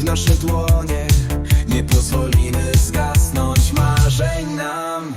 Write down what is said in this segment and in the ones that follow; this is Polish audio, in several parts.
w nasze dłonie. Nie pozwolimy zgasnąć marzeń nam.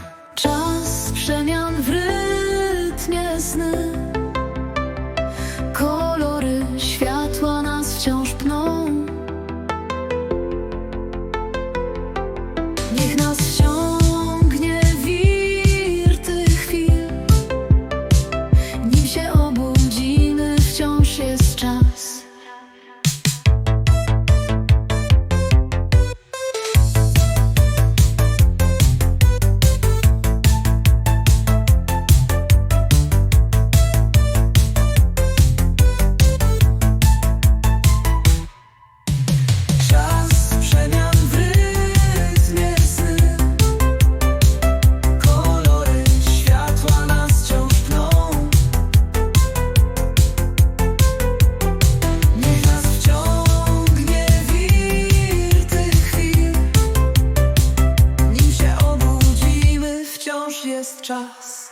Czas